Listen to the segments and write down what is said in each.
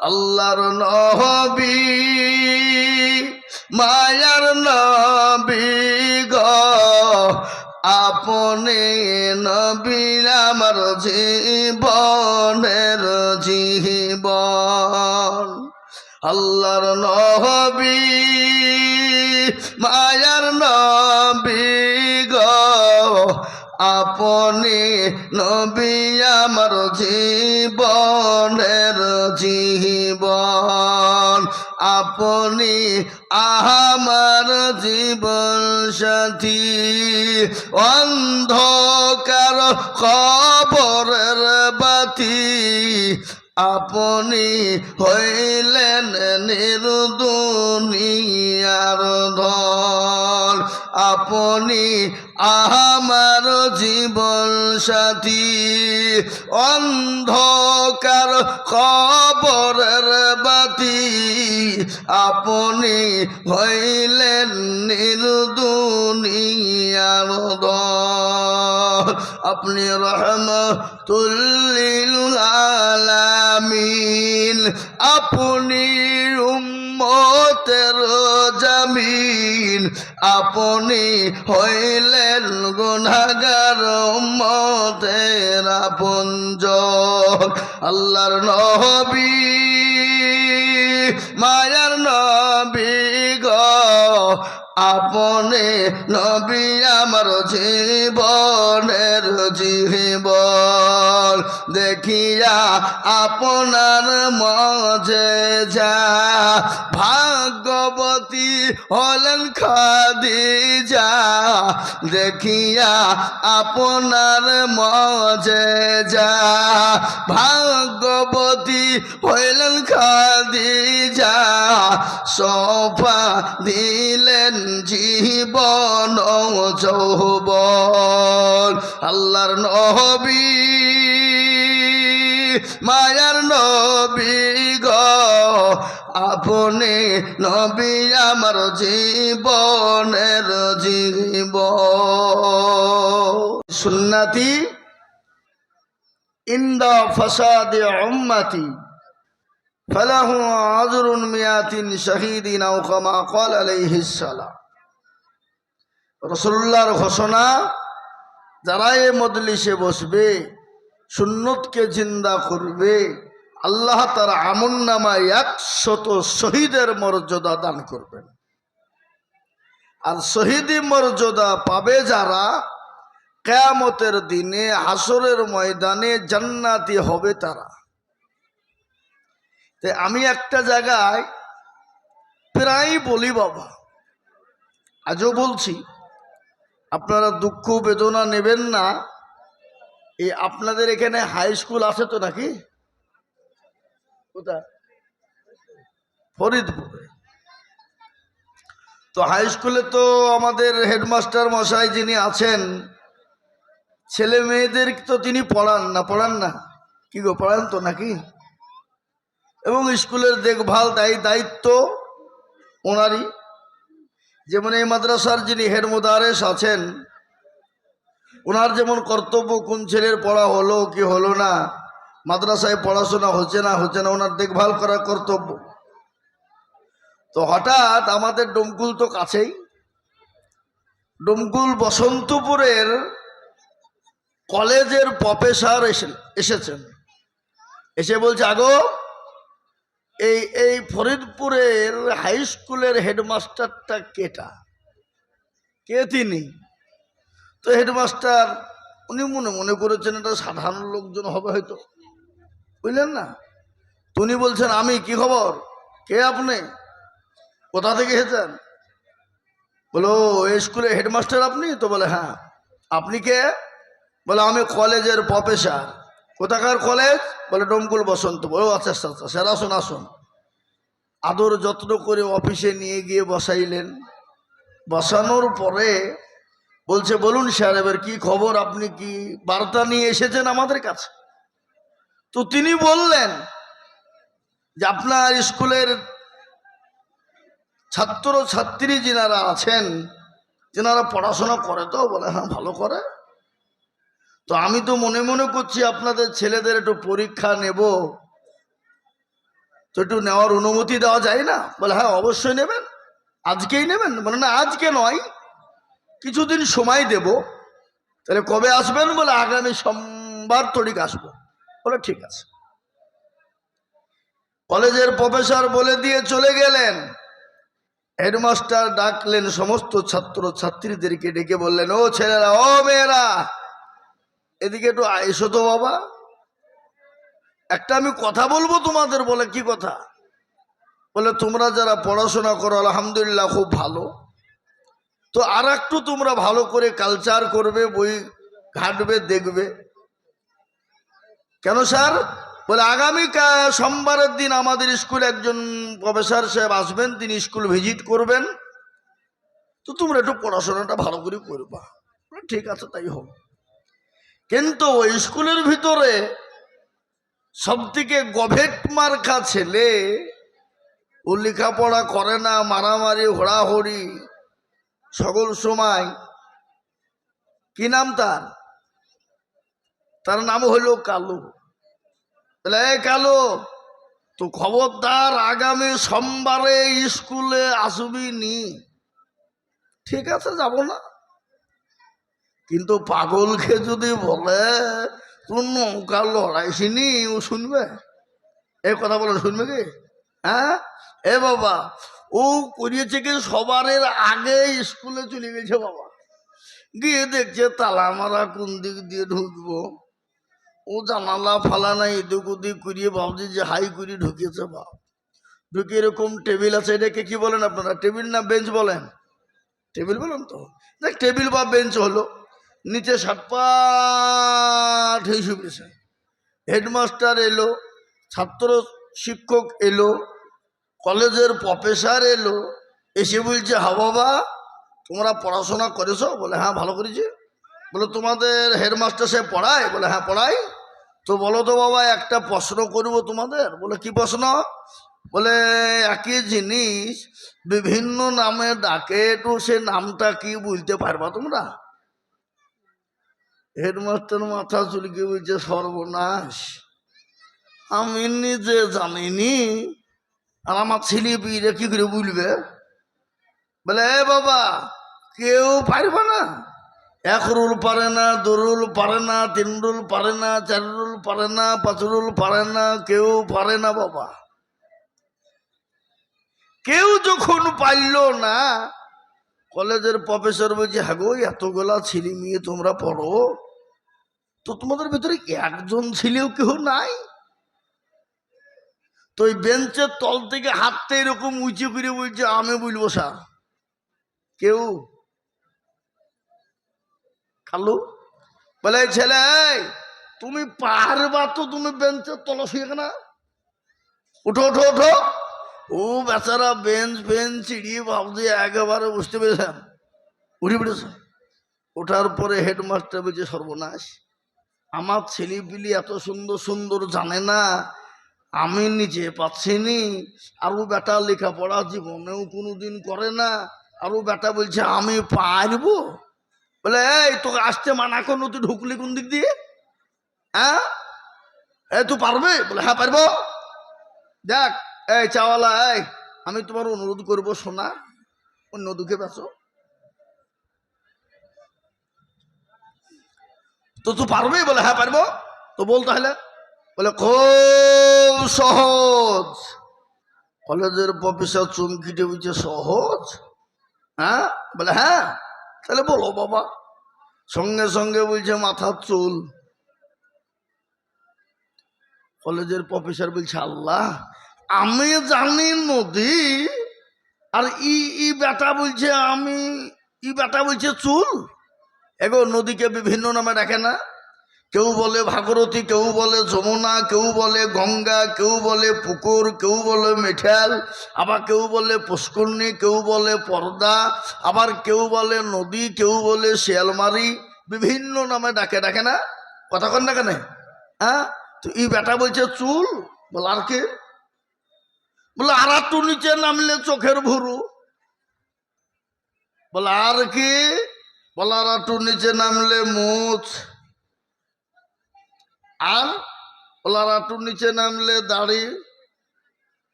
আল্লাহর নবী, মায়ার নবী গ। আপনি নবী আমার জীবনের জীবন। আল্লাহর নবী, মায়ার নবী গো। আপনি নবী আমার জীবনের জীবন আপনি আমার জীবন সাথী অন্ধকার খবরের বাতি আপনি হইলেন নির্দুনিয়ার ধন। আপনি আমার জীবন সাথী। অন্ধকার খবরের বাতি। আপনি হইলেন নির্দুনিয়ার আপনি রহমতুল্লিল আলামিন। আপনি উম্মতের জামিন। আপনি হইলেন গুনাগার উম্মতের আপনজ আল্লাহর নবী, মায়ার নবী গো। আপনি নবী আমার জীবনের জীবন। দেখিয়া আপনার মজে যা ভাগবতী হলেন খাদিজা। দেখিয়া আপনার মজে যা ভাগবতী হইলেন খাদিজা। সোফা দিলেন জীবন যৌবন। আল্লাহর নবী মায়ার নবী গ, আপনি নবী আমার জীবনের জীব। সুন্নাতি ইন্দ ফসাদ উম্মাতি, ফালাহু আজরুন মিয়াতিন শহীদিন আও কল রসুল্লাহর ঘোষণা যারা এ মদলিসে বসবে সুন্নতকে জিন্দা করবে? আল্লাহ তার আমন নামায় একশত শহীদের মর্যাদা দান করবেন। আর শহীদি মর্যাদা পাবে যারা? কেয়ামতের দিনে হাসরের ময়দানে জান্নাতি হবে তারা। তাই আমি একটা জায়গায় প্রায় বলি বাবা, আজও বলছি, আপনারা দুঃখ বেদনা নেবেন না। এই আপনাদের এখানে হাই স্কুল আছে তো নাকি? কোথায়? ফরিদপুরে। তো হাই স্কুলে তো আমাদের হেডমাস্টার মশাই যিনি আছেন, ছেলে মেয়েদের তো তিনি পড়ান না পড়ান না। কি গো, পড়ান তো নাকি? এবং স্কুলের দেখভাল দায়ী, দায়িত্ব ওনারই। যেমন এই মাদ্রাসার যিনি হেড মোদারেস আছেন ওনার যেমন কর্তব্য, কোন ছেলের পড়া হলো কি হলো না, মাদ্রাসায় পড়াশোনা হচ্ছে না হচ্ছে না, ওনার দেখভাল করার কর্তব্য। তো হঠাৎ আমাদের ডমকুল তো কাছেই। ডমকুল বসন্তপুরের কলেজের প্রফেসর এসে, এসেছেন। এসে বলছে, আগো, এই এই ফরিদপুরের হাই স্কুলের হেডমাস্টারটা কেটা? কে তিনি? তো হেডমাস্টার, উনি মনে মনে করেছেন এটা সাধারণ লোকজন হবে হয়তো। বুঝলেন না? উনি বলছেন, আমি কি খবর? কে আপনি? কোথা থেকে এসেছেন? বলো এই স্কুলে হেডমাস্টার আপনি? তো বলে হ্যাঁ। আপনি কে? বলে, আমি কলেজের প্রফেসর। কোথাকার কলেজ? বলে, ডমকুল বসন্ত। ও আচ্ছা আচ্ছা আচ্ছা স্যার, আসুন আসুন। আদর যত্ন করে অফিসে নিয়ে গিয়ে বসাইলেন। বসানোর পরে বলছে, বলুন স্যার, এবার কি খবর? আপনি কি বার্তা নিয়ে এসেছেন আমাদের কাছে? তো তিনি বললেন যে, আপনার স্কুলের ছাত্র, ছাত্রী যিনারা আছেন, যেনারা পড়াশোনা করে তো বলে হ্যাঁ ভালো করে। তো আমি তো মনে মনে করছি আপনাদের ছেলেদের একটু পরীক্ষা নেব। তো একটু নেওয়ার অনুমতি দেওয়া যায় না? বলে হ্যাঁ অবশ্যই নেবেন। আজকেই নেবেন? বলে, না, আজকে নয়। কিছুদিন সময় দেব, তাহলে কবে আসবেন বলে আগামী সোমবার তরিক আসব। বলে ঠিক আছে। কলেজের প্রফেসর বলে দিয়ে চলে গেলেন। হেডমাস্টার ডাকলেন সমস্ত ছাত্র ছাত্রীদেরকে ডেকে বললেন, ও ছেলেরা, ও মেয়েরা, এদিকে একটু এসো তো বাবা। একটা আমি কথা বলব তোমাদের বলে, কি কথা? বলে, তোমরা যারা পড়াশোনা করো, আলহামদুলিল্লাহ, খুব ভালো। তো আর একটু তোমরা ভালো করে কালচার করবে, বই ঘাটবে, দেখবে। কেন স্যার? বলে আগামীকাল সোমবারের দিন আমাদের স্কুলে একজন প্রফেসর সাহেব আসবেন, তিনি স্কুল ভিজিট করবেন। তো তোমরা একটু পড়াশোনাটা ভালো করে করবা। ঠিক আছে, তাই হোক। কিন্তু ওই স্কুলের ভিতরে সব থেকে গভেট মার্কা ছেলে ও লেখাপড়া করে না, মারামারি, হোড়াহড়ি সকল সময়। কি নাম তার? তার নাম হলো কালু। "এই কালু, তো খবরদার আগামী সোমবারে স্কুলে আসবি নি। ঠিক আছে, যাব না। কিন্তু পাগলকে যদি বলে, তোর নৌকা লড়াইছিনি ও শুনবে? এ কথা বলে শুনবে কি? হ্যাঁ? এ বাবা ও করিয়েছে কি সবারের আগে স্কুলে চলে গেছে বাবা। গিয়ে দেখছে তালা মারা কোন দিক দিয়ে ঢুকবো। ও জানালা ফালা নাই, এদিক ওদিক করিয়ে ভাবছে যে হাই করে ঢুকিয়েছে বাপ। ঢুকে এরকম টেবিল আছে, এটাকে কি বলেন আপনারা? টেবিল না বেঞ্চ বলেন? টেবিল বলেন তো। দেখ, টেবিল বা বেঞ্চ হলো। নিচে সাতপাট হয়ে হেডমাস্টার এলো, ছাত্র শিক্ষক এলো কলেজের প্রফেসর এলো, এসে বলছে হা বাবা, তোমরা পড়াশোনা করেছ? বলে হ্যাঁ ভালো করেছি। বলে, তোমাদের হেডমাস্টার সে পড়ায়? বলে হ্যাঁ পড়াই তো বলো তো বাবা, একটা প্রশ্ন করব তোমাদের? বলে, কি প্রশ্ন? বলে, একই জিনিস, বিভিন্ন নামে ডাকে তো সে নামটা কি বলতে পারবা তোমরা? হেডমাস্টার মাথা চুলকে বলছে, সর্বনাশ, আমি নিজে জানিনি। আর আমার ছেলে বিয়ে কি করে বলবে? বলে, এ বাবা, কেউ পারবে না। এক রোল পারে না, দু রোল পারে না, তিন রোল পারে না, চার রুল পারে না, পাঁচ রোল পারে না, কেউ পারে না বাবা। কেউ যখন পারল না, কলেজের প্রফেসর বলছে, হাগো, এতগুলা ছেলে মেয়ে তোমরা পড়ো, তো তোমাদের ভিতরে একজন ছেলেও কেউ নাই? তো ওই বেঞ্চের তল থেকে হাতটা এরকম উঁচু করে বলছে, আমি বলব স্যার কেউ? খালু? বলে ছেলে তুমি পারবা তো তুমি বেঞ্চের তল শুয়ে না। উঠো উঠো উঠো। ও বেচারা বেঞ্চ বেঞ্চ চিড়িয়ে ভাবছে, একেবারে বুঝতে পেরেছেন উঠে পড়েছে। ওঠার পরে হেডমাস্টার বলছে, সর্বনাশ, আমার ছেলেপিলি এত সুন্দর সুন্দর জানে না আমি নিজে পাচ্ছি নি আরও বেটা লেখাপড়া জীবনেও কোনোদিন করে না। আরও বেটা বলছে, আমি পারব? বলে, এই, তোকে আসতে মানা করল, তুই ঢুকলি কোন দিক দিয়ে? হ্যাঁ? এ তুই পারবে? বলে হ্যাঁ পারব। দেখ, এই চাওয়ালা, এই, আমি তোমার অনুরোধ করব শোনা অন্য দুঃখে বেচো তো তুই পারবে? বলে হ্যাঁ পারব। তো বল তাহলে। বলে, খুব সহজ। কলেজের প্রফেসর চমকিটে বুঝছে সহজ? হ্যাঁ? বলে হ্যাঁ। তাহলে বলো বাবা। সঙ্গে সঙ্গে বলছে মাথার চুল। কলেজের প্রফেসর বলছে, আল্লাহ, আমি জানি নদী, আর ই ই বেটা বলছে, আমি, ই বেটা বলছে চুল? এগো, নদীকে বিভিন্ন নামে ডাকে না? কেউ বলে ভাগরথী, কেউ বলে যমুনা, কেউ বলে গঙ্গা, কেউ বলে পুকুর, কেউ বলে মেঠাল, আবার কেউ বলে পুষ্করণী, কেউ বলে পর্দা, আবার কেউ বলে নদী, কেউ বলে শিয়ালমারি, বিভিন্ন নামে ডাকে ডাকে না? কথা কন না কেন? হ্যাঁ তো এই বেটা বলছে, চুল? বলে, আর কে? বলে, আর একটু নিচে নামলে চোখের ভুরু। বলে, আর কি? বলে, আর নিচে নামলে মুছ। আর আর একটু নিচে নামলে দাড়ি।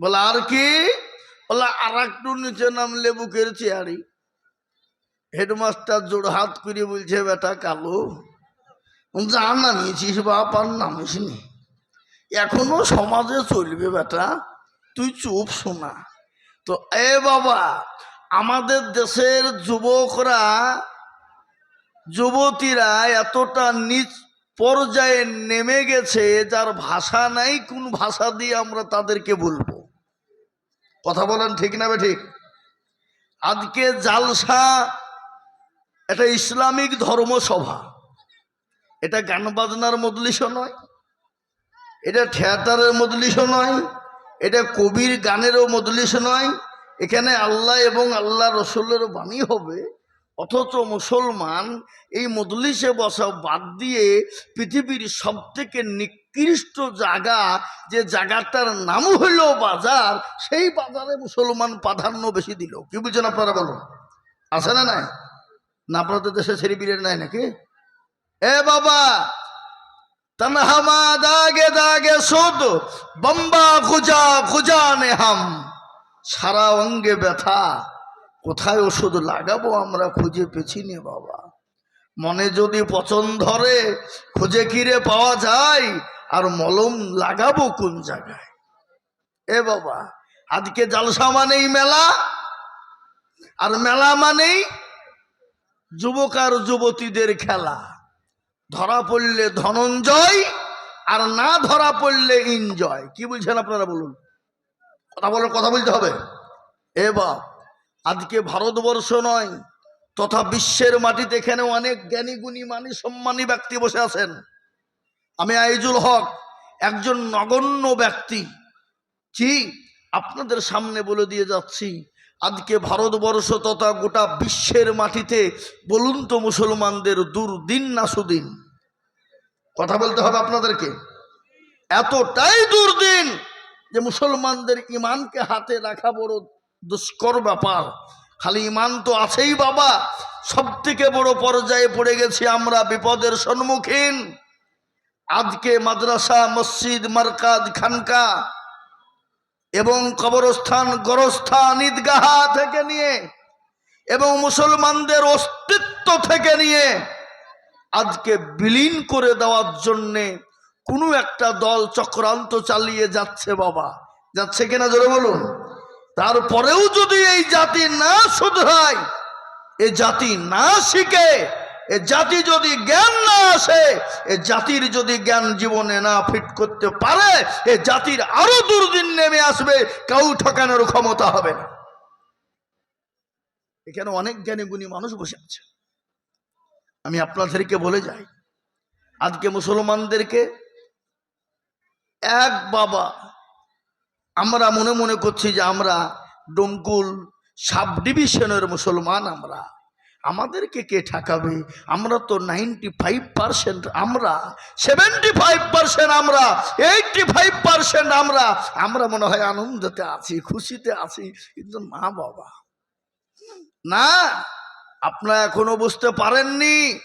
বলে, আর কি? ওলা আর একটু নিচে নামলে বুকের চেয়ারি। হেডমাস্টার জোড় হাত করে বলছে, বেটা কালো যা নামিয়েছিস বাপ আর নামিস নি এখনও সমাজে চলবে বেটা, তুই চুপ শোনা। তো এ বাবা, আমাদের দেশের যুবকরা, যুবতীরা এতটা নিচ পর্যায়ে নেমে গেছে, যার ভাষা নাই, কোন ভাষা দিয়ে আমরা তাদেরকে বলব? কথা বলেন ঠিক না ঠিক? আজকে জালসা এটা ইসলামিক ধর্মসভা। এটা গান বাজনার মজলিসও নয়, এটা থিয়েটারের মজলিসও নয়, এটা কবির গানেরও মজলিস নয়। এখানে আল্লাহ এবং আল্লাহ রসুলের বাণী হবে। অথচ মুসলমান এই মজলিসে বসা বাদ দিয়ে পৃথিবীর সব থেকে নিকৃষ্ট জায়গা যে জায়গাটার নাম হইল বাজার, সেই বাজারে মুসলমান প্রাধান্য বেশি দিল। কি বুঝছেন আপনারা বলুন? আছে না নাই? না, আপনাদের দেশে ছেড়ে বিরের নাই নাকি? এ বাবা তনহামা দাগে দাগে সুদ বম্বা খুজা খুজা নে হাম সারা অঙ্গে ব্যথা। কোথায় ওষুধ লাগাবো আমরা খুঁজে পেছি নে বাবা। মনে যদি পচন ধরে, খুঁজে কিরে পাওয়া যায়? আর মলম লাগাবো কোন জায়গায়? এ বাবা, আজকে জালসা মানেই মেলা, আর মেলা মানেই যুবক আর যুবতীদের খেলা। ধরা পড়লে ধনঞ্জয়, আর না ধরা পড়লে ইনজয়। কি বলছেন আপনারা বলুন? কথা বলার, কথা বলতে হবে। এ বাপ আজকে ভারতবর্ষ নয়, তথা বিশ্বের মাটিতে এখানে অনেক জ্ঞানী, গুণী, মানি, সম্মানী ব্যক্তি বসে আছেন। আমি আইজুল হক, একজন নগণ্য ব্যক্তি। কি আপনাদের সামনে বলে দিয়ে যাচ্ছি, আজকে ভারতবর্ষ তথা গোটা বিশ্বের মাটিতে বলুন তো মুসলমানদের দুর্দিন না সুদিন। কথা বলতে হবে আপনাদেরকে। এতটাই দুর্দিন যে মুসলমানদের ইমানকে হাতে রাখা বড় দুষ্কর ব্যাপার। খালি ইমান তো আছেই বাবা। সব থেকে বড় পর্যায়ে পড়ে গেছি আমরা বিপদের সম্মুখীন। আজকে মাদ্রাসা, মসজিদ, মার্কাজ, খানকা এবং কবরস্থান, গরস্থান, ঈদগাহা থেকে নিয়ে এবং মুসলমানদের অস্তিত্ব থেকে নিয়ে আজকে বিলীন করে দেওয়ার জন্যে কোনো একটা দল চক্রান্ত চালিয়ে যাচ্ছে বাবা। যাচ্ছে কিনা জোরে বলুন? তারপরেও যদি এই জাতি না শুধরায় এ জাতি না শিখে, এ জাতি যদি জ্ঞান না আসে, এ জাতির যদি জ্ঞান জীবনে না ফিট করতে পারে, এ জাতির আরও দুর্দিন নেমে আসবে, কাউ ঠকানোর ক্ষমতা হবে না। এখানে অনেক জ্ঞানী গুণী মানুষ বসে আছে। আমি আপনাদেরকে বলে যাই, আজকে মুসলমানদেরকে এক বাবা আমরা মনে মনে করছি যে আমরা ডোমকুল সাব ডিভিশনের মুসলমান আমরা। আমাদেরকে কে ঠকাবে? আমরা তো নাইনটি ফাইভ পার্সেন্ট আমরা। সেভেন্টি ফাইভ পার্সেন্ট আমরা। এইটটি ফাইভ পার্সেন্ট আমরা। আমরা মনে হয় আনন্দতে আছি, খুশিতে আছি। কিন্তু মা বাবা। না, আপনারা এখনও বুঝতে পারেননি।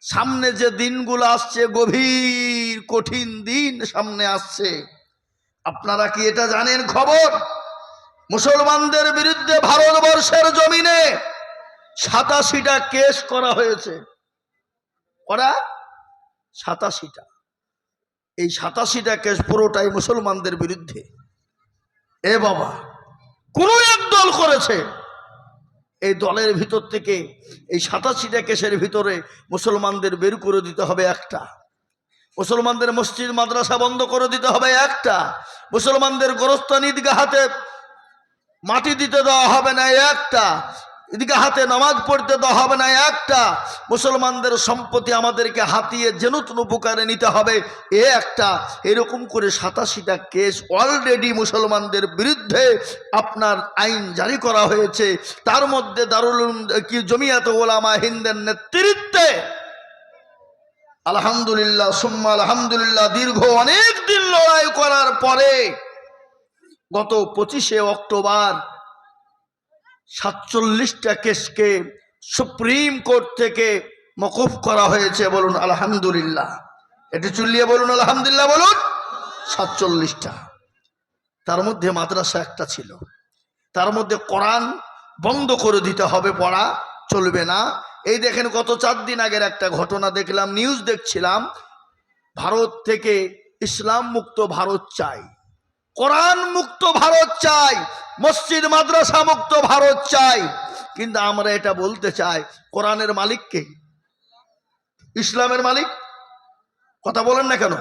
সামনে যে দিনগুলো আসছে, গভীর কঠিন দিন সামনে আসছে। আপনারা কি এটা জানেন খবর? মুসলমানদের বিরুদ্ধে ভারতবর্ষের জমিনে সাতাশিটা কেস করা হয়েছে। করা? সাতাশিটা। এই সাতাশিটা কেস পুরোটাই মুসলমানদের বিরুদ্ধে। এ বাবা, কোন এক দল করেছে। এই দলের ভিতর থেকে এই সাতাশিটা কেসের ভিতরে মুসলমানদের বের করে দিতে হবে একটা। মুসলমানদের মসজিদ, মাদ্রাসা বন্ধ করে দিতে হবে একটা। মুসলমানদের গোরস্থান ঈদগাহাতে মাটি দিতে দেওয়া হবে না একটা। ঈদগাহাতে নামাজ পড়তে দেওয়া হবে না একটা। মুসলমানদের সম্পত্তি আমাদেরকে হাতিয়ে জেনুতন উপকারে নিতে হবে এ একটা। এরকম করে সাতাশিটা কেস অলরেডি মুসলমানদের বিরুদ্ধে আপনার আইন জারি করা হয়েছে। তার মধ্যে দারুল কি জমিয়াত ওলামা হিন্দের নেতৃত্বে আলহামদুলিল্লাহ, সুম্মা আলহামদুলিল্লাহ, দীর্ঘ অনেক দিন লড়াই করার পরে গত পঁচিশে অক্টোবর সাতচল্লিশটা কেসকে সুপ্রিম কোর্ট থেকে মকুফ করা হয়েছে বলুন আলহামদুলিল্লাহ। এটি চুল্লিয়ে বলুন আলহামদুলিল্লাহ বলুন, সাতচল্লিশটা। তার মধ্যে মাদ্রাসা একটা ছিল। তার মধ্যে কোরআন বন্ধ করে দিতে হবে পড়া, চলবে না। এই দেখেন গত চার দিন আগের একটা ঘটনা দেখলাম নিউজ দেখছিলাম, ভারত থেকে ইসলাম মুক্ত ভারত চাই। কোরআন মুক্ত ভারত চাই, মসজিদ, মাদ্রাসা মুক্ত ভারত চাই। কিন্তু আমরা এটা বলতে চাই, কোরআনের মালিককে ইসলামের মালিক? কথা বলেন না কেন?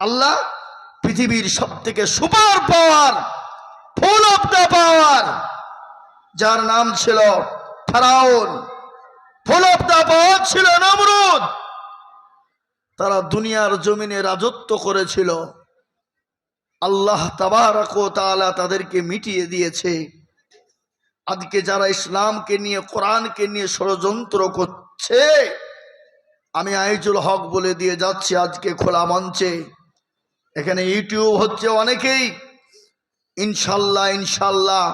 আল্লাহ পৃথিবীর সব থেকে super power full of the power যার নাম ছিল ফেরাউন। ফুল অফ দ্য পাওয়ার ছিল তারা দুনিয়ার জমিনে রাজত্ব করেছিল। আল্লাহ তাবারক ও তাআলা তাদেরকে মিটিয়ে দিয়েছে। আজকে যারা ইসলামকে নিয়ে, কোরআনকে নিয়ে ষড়যন্ত্র করছে, আমি আইজুল হক বলে দিয়ে যাচ্ছি আজকে খোলা মঞ্চে। এখানে ইউটিউব হচ্ছে অনেকেই। ইনশাল্লাহ ইনশাল্লাহ।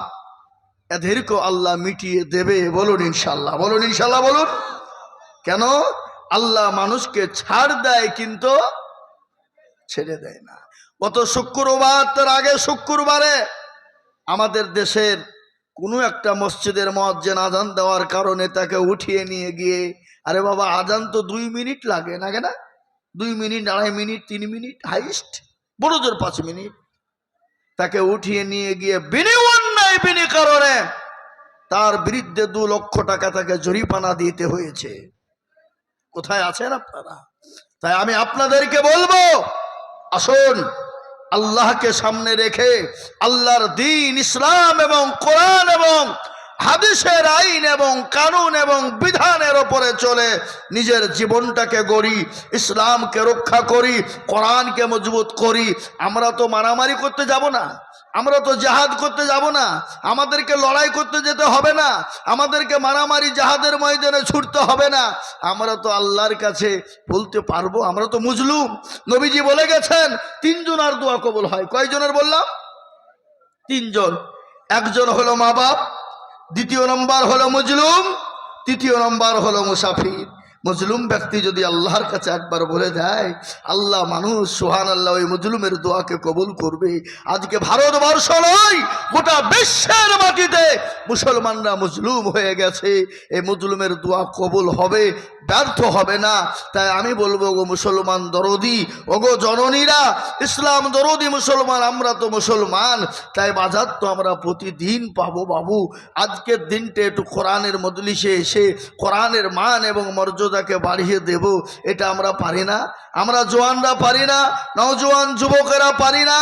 এদেরকে আল্লাহ মিটিয়ে দেবে, বলুন ইনশাল্লাহ বলুন ইনশাল্লাহ বলুন। কেন? আল্লাহ মানুষকে ছাড় দেয় কিন্তু ছেড়ে দেয় না। গত শুক্রবার, তার আগে শুক্রবারে আমাদের দেশের কোনো একটা মসজিদের মজ্জেন আজান দেওয়ার কারণে তাকে উঠিয়ে নিয়ে গিয়ে, আরে বাবা, আজান তো দুই মিনিট লাগে, না কেনা? দুই মিনিট, আড়াই মিনিট, তিন মিনিট, হাইস্ট বড় জোর পাঁচ মিনিট। তাকে উঠিয়ে নিয়ে গিয়ে বিনি অন্যায় বিনি কারণে তার বিরুদ্ধে দু লক্ষ টাকা তাকে জরিমানা দিতে হয়েছে। কোথায় আছেন আপনারা? তাই আমি আপনাদেরকে বলব, আসুন, আল্লাহকে সামনে রেখে আল্লাহর দিন ইসলাম এবং কোরআন এবং হাদিসের আইন এবং কানুন এবং বিধানের ওপরে চলে নিজের জীবনটাকে গড়ি, ইসলামকে রক্ষা করি, কোরআনকে মজবুত করি। আমরা তো মারামারি করতে যাব না। আমরা তো জাহাদ করতে যাব না। আমাদেরকে লড়াই করতে যেতে হবে না। আমাদেরকে মারামারি জাহাদের ময়দানে ছুটতে হবে না। আমরা তো আল্লাহর কাছে বলতে পারব, আমরা তো মুজলুম। নবীজি বলে গেছেন, তিনজন আর দোয়া কবুল হয়। কয়জনের বললাম? তিনজন। একজন হলো মা বাপ, দ্বিতীয় নম্বর হলো মুজলুম, তৃতীয় নম্বর হলো মুসাফির। মজলুম ব্যক্তি যদি আল্লাহর কাছে একবার বলে দেয়, আল্লাহ মানুষ সোহান আল্লাহ ওই মজলুমের দোয়াকে কবুল করবে। আজকে ভারতবর্ষ নয়, গোটা বিশ্বের মাটিতে মুসলমানরা মজলুম হয়ে গেছে। এই মজলুমের দোয়া কবুল হবে, ব্যর্থ হবে না। তাই আমি বলব গো মুসলমান দরদি, ওগো জননীরা, ইসলাম দরদি মুসলমান, আমরা তো মুসলমান। তাই বাজার তো আমরা প্রতিদিন পাবো বাবু। আজকের দিনটা একটু কোরআনের মজলিসে এসে, কোরআনের মান এবং মর্যাদাকে বাড়িয়ে দেব, এটা আমরা পারি না। আমরা জোয়ানরা পারি না নজোয়ান যুবকেরা পারি না।